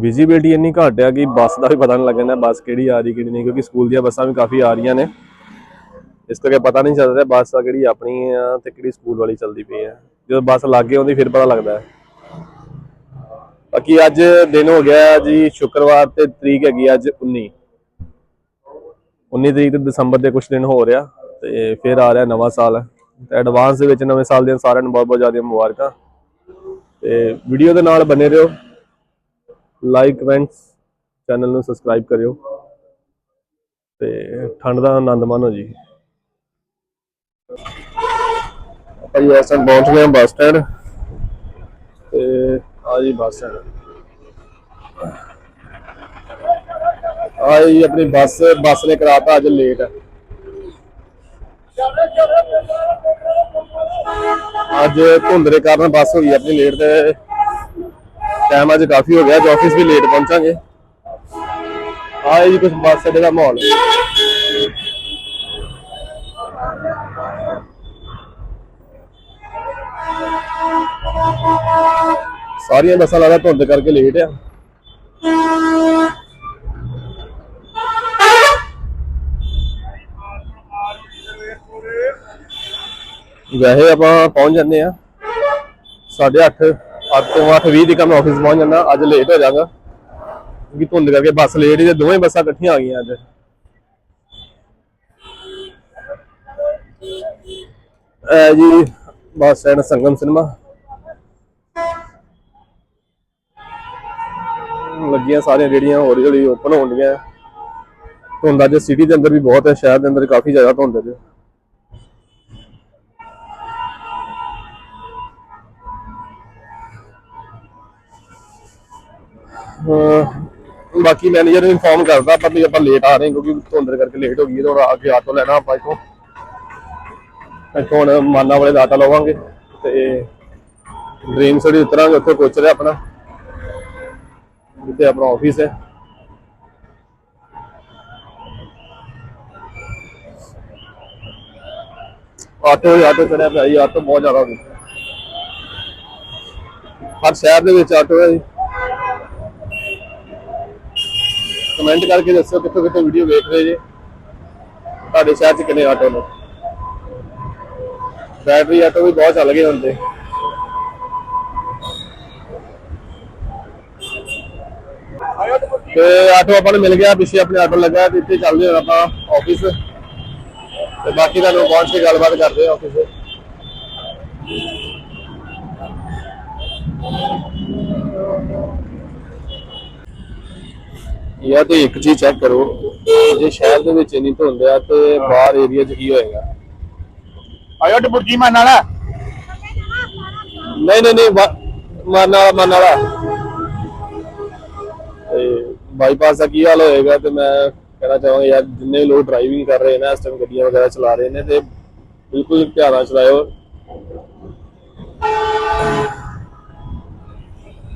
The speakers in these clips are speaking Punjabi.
ਵਿਜ਼ਿਬਿਲਟੀ ਇੰਨੀ ਘੱਟ ਆ ਕਿ ਬੱਸ ਦਾ ਵੀ ਪਤਾ ਨਹੀਂ ਲੱਗਦਾ ਬੱਸ ਕਿਹੜੀ ਆ ਰਹੀ, ਕਿਹੜੀ ਨਹੀਂ, ਕਿਉਂਕਿ ਸਕੂਲ ਦੀਆਂ ਬੱਸਾਂ ਵੀ ਕਾਫੀ ਆ ਰਹੀਆਂ ਨੇ। ਇਸ ਕਰਕੇ ਪਤਾ ਨਹੀਂ ਚੱਲ ਰਿਹਾ ਬੱਸ ਆ ਕਿਹੜੀ ਆਪਣੀ ਆ ਤੇ ਕਿਹੜੀ ਸਕੂਲ ਵਾਲੀ ਚੱਲਦੀ ਪਈ ਆ। ਜਦੋਂ ਬੱਸ ਲੱਗੇ ਆਉਂਦੀ ਫਿਰ ਪਤਾ ਲੱਗਦਾ ਬਾਕੀ ਅੱਜ ਦਿਨ ਹੋ ਗਿਆ ਜੀ, ਸ਼ੁੱਕਰਵਾਰ ਤੇ ਤਰੀਕ ਹੈਗੀ ਅੱਜ 19 19 ਤਰੀਕ ਤੇ ਦਸੰਬਰ ਦੇ ਕੁਝ ਦਿਨ ਹੋ ਰਿਹਾ ਤੇ ਫਿਰ ਆ ਰਿਹਾ ਨਵਾਂ ਸਾਲ। ਤੇ ਐਡਵਾਂਸ ਦੇ ਵਿੱਚ ਨਵੇਂ ਸਾਲ ਦੀਆਂ ਸਾਰਿਆਂ ਨੂੰ ਬਹੁਤ ਬਹੁਤ ਜ਼ਿਆਦਾ ਮੁਬਾਰਕਾਂ। ਤੇ ਵੀਡੀਓ ਦੇ ਨਾਲ ਬਨੇ ਰਹੋ। ਲਾਈਕ ਕਮੈਂਟਸ ਚੈਨਲ ਨੂੰ ਸਬਸਕ੍ਰਾਈਬ ਕਰਿਓ ਤੇ ਠੰਡ ਦਾ ਆਨੰਦ ਮਾਣੋ ਜੀ। ਆਪਾਂ ਜੀ ਇਸ ਪਹੁੰਚ ਗਏ ਬੱਸ ਸਟੈਂਡ ਤੇ ਆ ਜੀ ਬੱਸ ਸਟੈਂਡ। ਆ ਜੀ ਆਪਣੀ ਬੱਸ ਬੱਸ ਨੇ ਕਰਾਤਾ ਅੱਜ ਲੇਟ ਅੱਜ ਧੁੰਦਰੇ ਕਾਰਨ ਬੱਸ ਹੋਈ ਆਪਣੀ ਲੇਟ ਤੇ ਟਾਈਮ ਅੱਜ ਕਾਫੀ ਹੋ ਗਿਆ ਅੱਜ ਆਫਿਸ ਵੀ ਲੇਟ ਪਹੁੰਚਾਂਗੇ ਆ ਜੀ ਕੁਝ ਬੱਸ ਅੱਡੇ ਦਾ ਮਾਹੌਲ ਸਾਰੀਆਂ ਬੱਸਾਂ ਲੱਗਦਾ ਧੁੰਦ ਕਰਕੇ ਲੇਟ ਆ ਵੈਸੇ ਆਪਾਂ ਪਹੁੰਚ ਜਾਂਦੇ ਆ 8:30 ਅੱਠ ਤੋਂ 8:20 ਤੱਕ ਮੈਂ ਆਫਿਸ ਪਹੁੰਚ ਜਾਂਦਾ, ਅੱਜ ਲੇਟ ਹੋ ਜਾਗਾ। ਕਿਉਂਕਿ ਧੁੰਦ ਕਰਕੇ ਬੱਸ ਲੇਟ ਹੀ ਤੇ ਦੋਵੇਂ ਬੱਸਾਂ ਇਕੱਠੀਆਂ ਆ ਗਈਆਂ ਅੱਜ। ਇਹ ਜੀ, ਬੱਸ ਸਟੈਂਡ ਸੰਗਮ ਸਿਨੇਮਾ ਲੱਗੀਆਂ ਸਾਰੀਆਂ ਜਿਹੜੀਆਂ ਹੌਲੀ ਹੌਲੀ ਓਪਨ ਹੋਣਗੀਆਂ ਧੁੰਦ ਅੱਜ ਸਿਟੀ ਦੇ ਅੰਦਰ ਵੀ ਬਹੁਤ ਹੈ, ਸ਼ਹਿਰ ਦੇ ਅੰਦਰ ਕਾਫੀ ਜ਼ਿਆਦਾ ਧੁੰਦ ਹੈ। ਬਾਕੀ ਮੈਨੇਜਰ ਨੂੰ ਇਨਫੋਰਮ ਕਰਦਾ, ਪਰ ਵੀ ਆਪਾਂ ਲੇਟ ਆ ਰਹੇ ਕਿਉਂਕਿ ਧੁੰਦ ਕਰਕੇ ਲੇਟ ਹੋ ਗਈ ਤੇ ਹੁਣ ਆ ਕੇ ਆਟੋ ਲੈਣਾ ਆਪਾਂ ਇੱਥੋਂ। ਇੱਥੋਂ ਹੁਣ ਮਾਨਾ ਵਾਲੇ ਦਾ ਆਟੋ ਲਵਾਂਗੇ, ਤੇ ਡ੍ਰੀਮ ਸਿਟੀ ਉਤਰਾਂਗੇ, ਉੱਥੇ ਪਹੁੰਚ ਰਿਹਾ ਆਪਣਾ। ਜਿੱਥੇ ਆਪਣਾ ਆਫਿਸ ਹੈ। ਆਟੋ ਆਟੋ ਚੜਿਆ ਪਿਆ ਜੀ, ਆਟੋ ਬਹੁਤ ਜ਼ਿਆਦਾ ਹੋ ਗਏ। ਹਰ ਸ਼ਹਿਰ ਦੇ ਵਿੱਚ ਆਟੋ ਹੈ ਜੀ। ਕਮੈਂਟ ਕਰਕੇ ਦੱਸੋ ਕਿੱਥੋਂ ਕਿੱਥੋਂ ਵੀਡੀਓ ਵੇਖ ਰਹੇ ਜੇ। ਤੁਹਾਡੇ ਸ਼ਹਿਰ 'ਚ ਕਿੰਨੇ ਆਟੋ ਨੇ? ਬੈਟਰੀ ਆਟੋ ਵੀ ਬਹੁਤ ਚੱਲ ਗਏ ਹੁਣ ਤੇ। ਤੇ ਆਟੋ ਆਪਾਂ ਨੂੰ ਮਿਲ ਗਿਆ, ਪਿੱਛੇ ਆਪਣੇ ਆਟੋ ਲੱਗਾ, ਤੇ ਇੱਥੇ ਚੱਲਦੇ ਹਾਂ ਆਪਾਂ ਆਫਿਸ ਤੇ ਬਾਕੀ ਤੁਹਾਨੂੰ ਪਹੁੰਚ ਕੇ ਗੱਲਬਾਤ ਕਰਦੇ ਹਾਂ ਆਫਿਸ ਤੇ। ਯਾ ਤੇ ਇੱਕ ਚੀਜ਼ ਚੈੱਕ ਕਰੋ ਜੇ ਸ਼ਹਿਰ ਦੇ ਵਿੱਚ ਇੰਨੀ ਧੁੰਦ ਆ ਤੇ ਬਾਹਰ ਏਰੀਆ 'ਚ ਕੀ ਹੋਏਗਾ? ਆਇਓ ਟਪੁਰਜੀ ਮੰਨ ਵਾਲਾ। ਨਹੀਂ ਨਹੀਂ ਨਹੀਂ ਮਨ ਵਾਲਾ ਮਨ ਵਾਲਾ। ਤੇ ਬਾਈਪਾਸ ਦਾ ਕੀ ਹਾਲ ਹੋਏਗਾ ਤੇ ਮੈਂ ਕਹਿਣਾ ਚਾਹਾਂਗਾ ਯਾਰ ਜਿੰਨੇ ਲੋਕ ਡਰਾਈਵਿੰਗ ਕਰ ਰਹੇ ਨੇ ਇਸ ਟਾਈਮ ਗੱਡੀਆਂ ਵਗੈਰਾ ਚਲਾ ਰਹੇ ਨੇ ਤੇ ਬਿਲਕੁਲ ਧਿਆਨ ਨਾਲ ਚਲਾਇਓ।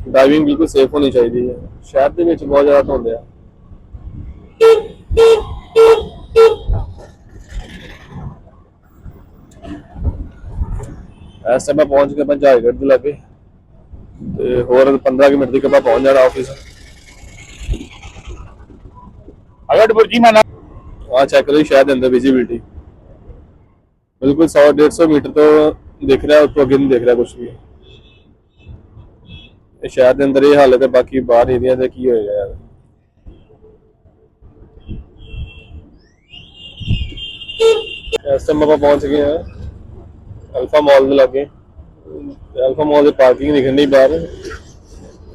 ਡਰਾਈਵਿੰਗ ਬਿਲਕੁਲ ਸੇਫ ਹੋਣੀ ਚਾਹੀਦੀ ਹੈ। ਸ਼ਹਿਰ ਦੇ ਵਿੱਚ ਬਹੁਤ ਜ਼ਿਆਦਾ ਧੁੰਦ ਆ। ਇਸ ਟਾਈਮ ਮੈਂ ਪਹੁੰਚ ਗਿਆ ਪੰਚਾਇਤਗੜ੍ਹ ਦੇ ਲਾਗੇ ਤੇ ਹੋਰ 15 ਕੁ ਮਿੰਟ ਤੱਕ ਆਪਾਂ ਪਹੁੰਚ ਜਾਣਾ ਆਫਿਸ ਆਇਓ ਟਪੁਰਜੀ ਮੰਨ ਆ ਚੈੱਕ ਕਰੋ ਜੀ ਸ਼ਹਿਰ ਦੇ ਅੰਦਰ ਵਿਜ਼ਿਬਿਲਟੀ ਬਿਲਕੁਲ 100 150 ਮੀਟਰ ਤੋਂ ਦਿਖ ਰਿਹਾ ਉਸ ਤੋਂ ਅੱਗੇ ਨਹੀਂ ਦਿਖ ਰਿਹਾ ਕੁਝ ਵੀ। ਇਹ ਸ਼ਹਿਰ ਦੇ ਅੰਦਰ ਇਹ ਹਾਲਤ ਹੈ ਬਾਕੀ ਬਾਹਰ ਏਰੀਆ ਦੇ ਕੀ ਹੋਏਗਾ ਯਾਰ। ਇਸ ਟਾਈਮ ਆਪਾਂ ਪਹੁੰਚ ਗਏ ਹਾਂ ਅਲਫਾ ਮਾਲ ਦੇ ਲਾਗੇ। ਅਲਫਾ ਮਾਲ ਦੀ ਪਾਰਕਿੰਗ ਦਿਖਣ ਨਹੀਂ ਬਾਹਰ।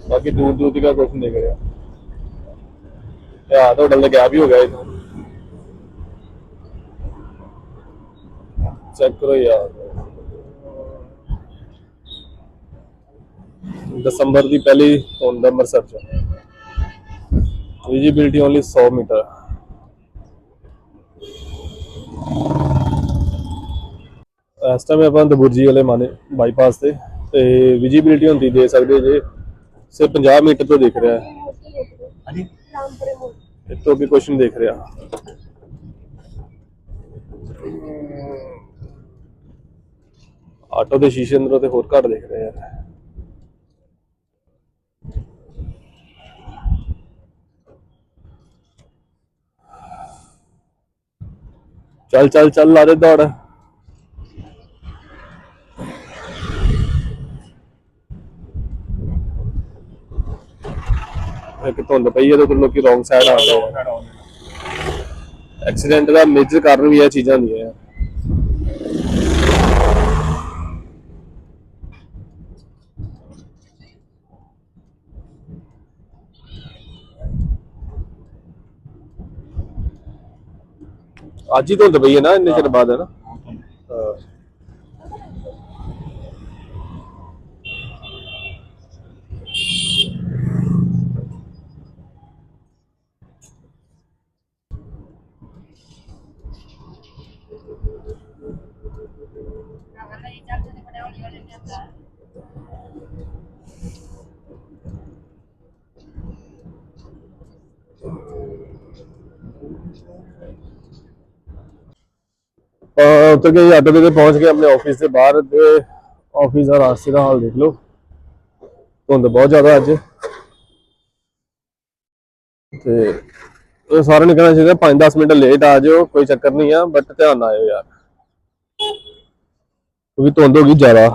ਬਾਕੀ ਦੂਰ ਦੂਰ ਤੱਕ ਕੁਝ ਨਹੀਂ ਦਿਖ ਰਿਹਾ। ਹੋਟਲ ਦਾ ਗੈਪ ਹੀ ਹੋ ਗਿਆ ਇਹ ਚੈੱਕ ਕਰੋ ਯਾਰ। ਦਸੰਬਰ ਦੀ ਪਹਿਲੀ ਧੁੰਦ ਅੰਮ੍ਰਿਤਸਰ ਚ। Visibility only 100 metre. ਇਸ ਟਾਈਮ ਆਪਾਂ ਦਬੁਰਜੀ ਵਾਲੇ ਮਾਨੇ ਬਾਈਪਾਸ ਤੇ ਤੇ ਵਿਜੀਬਿਲਿਟੀ ਹੁੰਦੀ ਦੇ ਸਕਦੇ ਜੇ। ਸਿਰ 50 ਮੀਟਰ ਤੋਂ ਦੇਖ ਰਿਹਾ। ਹੈ ਹਾਂਜੀ। ਇਤੋਂ ਵੀ ਦੇਖ ਰਿਹਾ। ਆਟੋ ਦੇ ਸ਼ੀਸ਼ੇ ਅੰਦਰੋਂ ਤੇ ਹੋਰ ਘੱਟ ਦੇਖ ਰਿਹਾ ਚੱਲ ਚੱਲ ਚੱਲ ਲਾ ਦੇ ਦੌੜ। ਇੱਕ ਧੁੰਦ ਪਈ ਹੈ ਤੇ ਲੋਕੀ ਰੋਂਗ ਸਾਈਡ ਆ ਰਹੇ ਐਕਸੀਡੈਂਟ ਦਾ ਮੇਜਰ ਕਾਰਨ ਵੀ ਇਹ ਚੀਜ਼ਾਂ ਨਹੀਂ ਹੈ। ਅੱਜ ਹੀ ਧੁੰਦ ਪਈ ਹੈ ਨਾ, ਇੰਨੇ ਚਿਰ ਬਾਅਦ ਹੈ ਨਾ ਹਾਂ। ਅਹ ਉੱਤਰ ਕੇ ਆਟੋ ਤੇ ਪਹੁੰਚ ਗਏ ਆਪਣੇ ਆਫਿਸ ਦੇ ਬਾਹਰ ਤੇ ਆਫਿਸ ਦਾ ਰਾਸਤੇ ਦਾ ਹਾਲ ਦੇਖ ਲਓ ਧੁੰਦ ਬਹੁਤ ਜ਼ਿਆਦਾ ਅੱਜ ਤੇ ਇਹ ਸਾਰਿਆਂ ਨੂੰ ਕਹਿਣਾ ਚਾਹੀਦਾ 5-10 ਮਿੰਟ ਲੇਟ ਆ ਜਾਓ ਕੋਈ ਚੱਕਰ ਨਹੀਂ ਆ ਬਟ ਧਿਆਨ ਨਾਲ ਆਇਓ ਯਾਰ ਕਿਉਂਕਿ ਧੁੰਦ ਹੋ ਗਈ ਜ਼ਿਆਦਾ।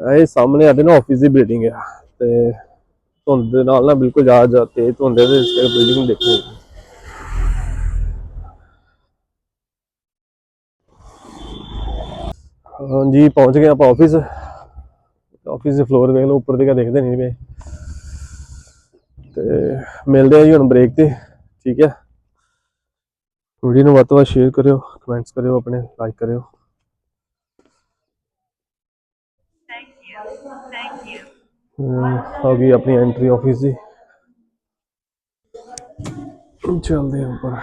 ਇਹ ਸਾਹਮਣੇ ਸਾਡੇ ਨਾ ਆਫਿਸ ਦੀ ਬਿਲਡਿੰਗ ਆ ਤੇ ਧੁੰਦ ਦੇ ਨਾਲ ਨਾ ਬਿਲਕੁਲ ਜ਼ਿਆਦਾ ਜ਼ਿਆਦਾ ਤੇਜ਼ ਧੁੰਦ ਦੇ ਇਸ ਬਿਲਡਿੰਗ ਦੇਖੋ। ਹਾਂਜੀ, ਪਹੁੰਚ ਗਏ ਆਪਾਂ ਆਫਿਸ ਆਫਿਸ ਦੇ ਫਲੋਰ ਦੇਖ ਲਓ, ਉੱਪਰ ਦੇ ਕਾ ਦੇਖਦੇ ਨਹੀਂ ਪਏ ਤੇ ਮਿਲਦੇ ਆ ਜੀ ਹੁਣ ਬ੍ਰੇਕ ਤੇ, ਠੀਕ ਹੈ ਵੀਡੀਓ ਨੂੰ ਵੱਧ ਤੋਂ ਵੱਧ ਸ਼ੇਅਰ ਕਰਿਓ ਕਮੈਂਟਸ ਕਰਿਓ ਆਪਣੇ ਲਾਈਕ ਕਰਿਓ। ਆ ਗਈ ਆਪਣੀ ਐਂਟਰੀ ਆਫਿਸ ਦੀ। ਚੱਲਦੇ ਹਾਂ ਉੱਪਰ।